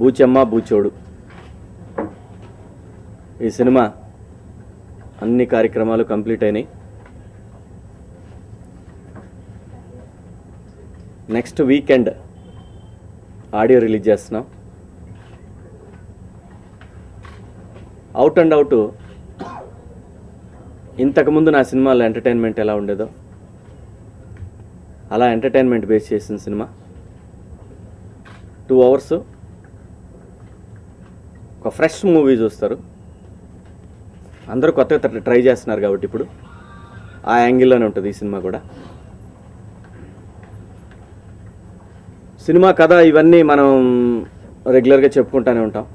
బూచమ్మ బూచోడు. ఈ సినిమా అన్ని కార్యక్రమాలు కంప్లీట్ అయినాయి. నెక్స్ట్ వీకెండ్ ఆడియో రిలీజ్ చేస్తున్నాం. అవుట్ అండ్ అవుట్ ఇంతకుముందు నా సినిమాలో ఎంటర్టైన్మెంట్ ఎలా ఉండేదో అలా ఎంటర్టైన్మెంట్ బేస్ చేసిన సినిమా. టూ అవర్స్ ఒక ఫ్రెష్ మూవీ చూస్తారు. అందరూ కొత్తగా ట్రై చేస్తున్నారు కాబట్టి ఇప్పుడు. ఆ యాంగిల్లోనే ఉంటుంది ఈ సినిమా కూడా. సినిమా కథ ఇవన్నీ మనం రెగ్యులర్గా చెప్పుకుంటూనే ఉంటాం.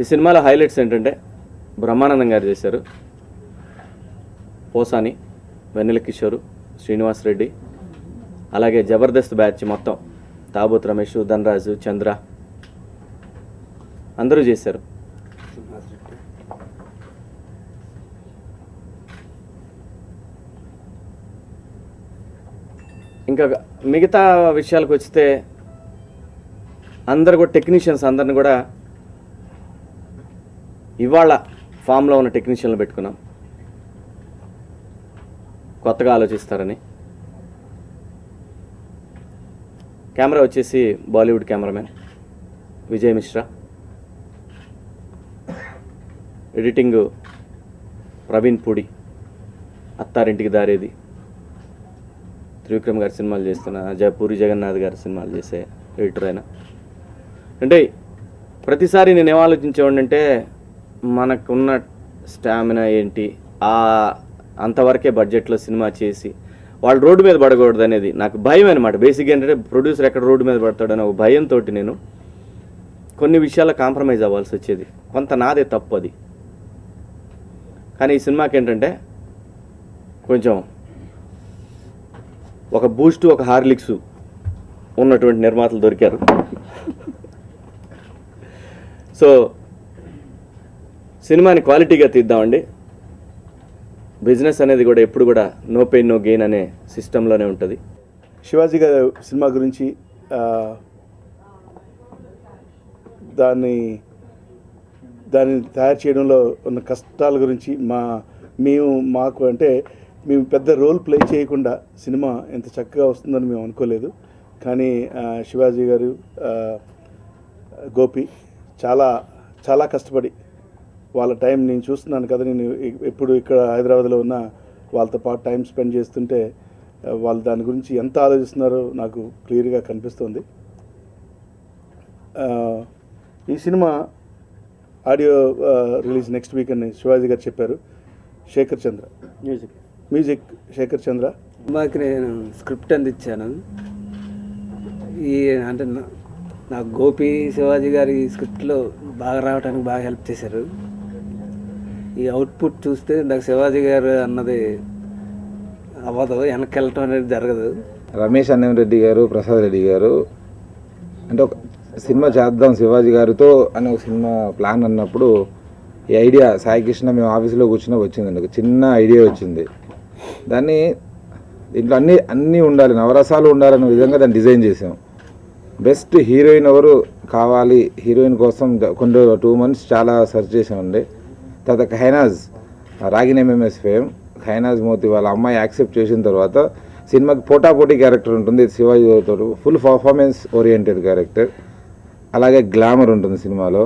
ఈ సినిమాలో హైలైట్స్ ఏంటంటే బ్రహ్మానందం గారు చేశారు. పోసాని వెన్నెల కిషోరు శ్రీనివాస్ రెడ్డి అలాగే జబర్దస్త్ బ్యాచ్ మొత్తం. తాబూత్ రమేష్ ధనరాజు చంద్ర. అందరూ చేశారు. ఇంకా మిగతా విషయాలకు వస్తే అందరు కూడా టెక్నీషియన్స్ అందరిని కూడా ఇవాళ ఫామ్లో ఉన్న టెక్నీషియన్లు పెట్టుకున్నాం. కొత్తగా ఆలోచిస్తారని. కెమెరా వచ్చేసి Bollywood cameraman Vijay Mishra. Editing Praveen Pudi Attarintiki Daredi. Trivikram గారి సినిమాలు చేస్తున్న జయపూరి పూరి జగన్నాథ్ గారి సినిమాలు చేసే ఎడిటర్ ఆయన. అంటే ప్రతిసారి నేను ఏం మనకున్న స్టామినా ఏంటి ఆ అంతవరకే బడ్జెట్లో సినిమా చేసి వాళ్ళు రోడ్డు మీద పడకూడదు అనేది నాకు భయం అనమాట బేసిక్గా ఏంటంటే ప్రొడ్యూసర్ ఎక్కడ రోడ్డు మీద పడతాడని ఒక భయంతో నేను కొన్ని విషయాల్లో కాంప్రమైజ్ అవ్వాల్సి వచ్చేది. కొంత నాదే తప్పు అది. కానీ ఈ సినిమాకి ఏంటంటే కొంచెం ఒక బూస్ట్ ఒక హార్లిక్స్ ఉన్నటువంటి నిర్మాతలు దొరికారు. సో సినిమాని క్వాలిటీగా తీద్దామండి. బిజినెస్ అనేది కూడా ఎప్పుడు కూడా నో పెయిన్ నో గెయిన్ అనే సిస్టంలోనే ఉంటుంది. శివాజీ గారి సినిమా గురించి దాన్ని దాన్ని తయారు చేయడంలో ఉన్న కష్టాల గురించి మా మేము మాకు అంటే మేము పెద్ద రోల్ ప్లే చేయకుండా సినిమా ఎంత చక్కగా వస్తుందని మేము అనుకోలేదు. కానీ శివాజీ గారు గోపి చాలా చాలా కష్టపడి వాళ్ళ టైం నేను చూస్తున్నాను కదా నేను ఎప్పుడు ఇక్కడ హైదరాబాద్లో ఉన్న వాళ్ళతో పాటు టైం స్పెండ్ చేస్తుంటే వాళ్ళు దాని గురించి ఎంత ఆలోచిస్తున్నారో నాకు క్లియర్గా కనిపిస్తుంది. ఈ సినిమా ఆడియో రిలీజ్ నెక్స్ట్ వీక్ అని శివాజీ గారు చెప్పారు. శేఖర్ చంద్ర. మ్యూజిక్. మ్యూజిక్ శేఖర్ చంద్ర. మాకు నేను స్క్రిప్ట్ అందించాను. ఈ అంటే నా- నాకు గోపి శివాజీ గారి స్క్రిప్ట్లో బాగా రావడానికి బాగా హెల్ప్ చేశారు. ఈ అవుట్పుట్ చూస్తే నాకు శివాజీ గారు అన్నది అవ్వదు వెనక్కి వెళ్ళటం అనేది జరగదు. రమేష్ అన్నంరెడ్డి గారు ప్రసాద్ రెడ్డి గారు అంటే ఒక సినిమా చేద్దాం శివాజీ గారితో అని ఒక సినిమా ప్లాన్ అన్నప్పుడు ఈ ఐడియా సాయి కృష్ణ మేము ఆఫీస్లో కూర్చున్న వచ్చిందండి ఒక చిన్న ఐడియా వచ్చింది. దాన్ని దీంట్లో అన్నీ అన్నీ ఉండాలి నవరసాలు ఉండాలనే విధంగా దాన్ని డిజైన్ చేసాం. బెస్ట్ హీరోయిన్ ఎవరు కావాలి హీరోయిన్ కోసం కొన్ని టూ మంత్స్ చాలా సెర్చ్ చేసామండి. తర్వాత ఖైనాజ్ రాగిన్ ఎంఎంఎస్ ఫేమ్ ఖైనాజ్ మోతి వాళ్ళ అమ్మాయి యాక్సెప్ట్ చేసిన తర్వాత సినిమాకి పోటాపోటీ క్యారెక్టర్ ఉంటుంది శివాజీ తోటి ఫుల్ పర్ఫార్మెన్స్ ఓరియంటెడ్ క్యారెక్టర్. అలాగే గ్లామర్ ఉంటుంది సినిమాలో.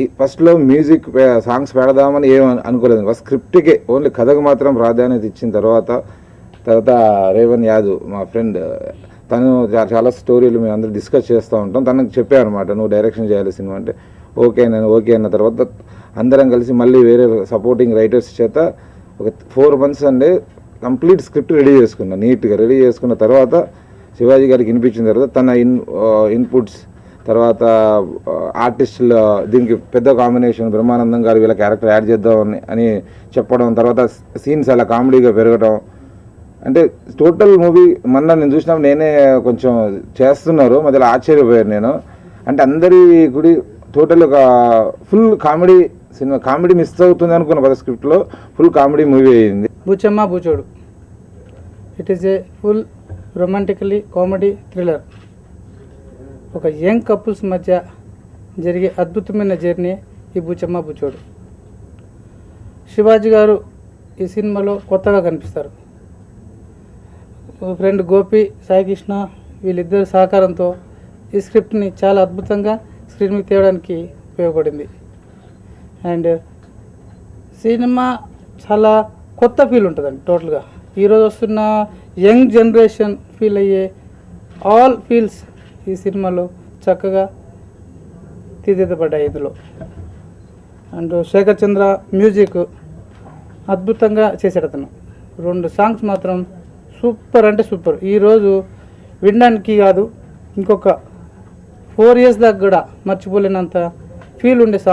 ఈ ఫస్ట్లో మ్యూజిక్ సాంగ్స్ పెడదామని ఏం అనుకోలేదు. ఫస్ట్ స్క్రిప్ట్కే ఓన్లీ కథకు మాత్రం ప్రాధాన్యత ఇచ్చిన తర్వాత తర్వాత రేవన్ యాదవ్ మా ఫ్రెండ్ తను చాలా స్టోరీలు మేము అందరూ డిస్కస్ చేస్తూ ఉంటాం. తనకు చెప్పాను అనమాట నువ్వు డైరెక్షన్ చేయాలి సినిమా అంటే. ఓకే నేను ఓకే అన్న తర్వాత అందరం కలిసి మళ్ళీ వేరే సపోర్టింగ్ రైటర్స్ చేత ఒక ఫోర్ మంత్స్ అండి కంప్లీట్ స్క్రిప్ట్ రెడీ చేసుకున్నా. నీట్గా రెడీ చేసుకున్న తర్వాత శివాజీ గారికి వినిపించిన తర్వాత తన ఇన్ ఇన్పుట్స్ తర్వాత ఆర్టిస్టుల దీనికి పెద్ద కాంబినేషన్ బ్రహ్మానందం గారు వీళ్ళ క్యారెక్టర్ యాడ్ చేద్దాం అని చెప్పడం తర్వాత సీన్స్ అలా కామెడీగా పెరగడం అంటే టోటల్ మూవీ మొన్న నేను చూసినప్పుడు నేనే కొంచెం చేస్తున్నారు మధ్యలో ఆశ్చర్యపోయాను నేను. అంటే అందరి గుడి టోటల్ ఒక ఫుల్ కామెడీ సినిమా కామెడీ మిస్ అవుతుంది అనుకున్న పద స్క్రిప్ట్లో ఫుల్ కామెడీ మూవీ అయింది. Boochamma Boochodu it is a full romantically comedy thriller ఒక యంగ్ కపుల్స్ మధ్య జరిగే అద్భుతమైన జర్నీ ఈ బుచ్చమ్మ బుచ్చోడు. శివాజీ గారు ఈ సినిమాలో కొత్తగా కనిపిస్తారు. ఫ్రెండ్ గోపి సాయికృష్ణ వీళ్ళిద్దరి సహకారంతో ఈ స్క్రిప్ట్ని చాలా అద్భుతంగా స్క్రీన్ మీద తేవడానికి ఉపయోగపడింది. అండ్ సినిమా చాలా కొత్త ఫీల్ ఉంటుందండి టోటల్గా. ఈరోజు వస్తున్న యంగ్ జనరేషన్ ఫీల్ అయ్యే ఆల్ ఫీల్స్ ఈ సినిమాలో చక్కగా తీర్చిదిద్దబడ్డాయి ఇందులో. అండ్ శేఖర్ చంద్ర మ్యూజిక్ అద్భుతంగా చేశాడు అతను. రెండు సాంగ్స్ మాత్రం సూపర్ అంటే సూపర్. ఈరోజు వినడానికి కాదు ఇంకొక ఫోర్ ఇయర్స్ దాకా కూడా మర్చిపోలేనంత ఫీల్ ఉండే సాంగ్స్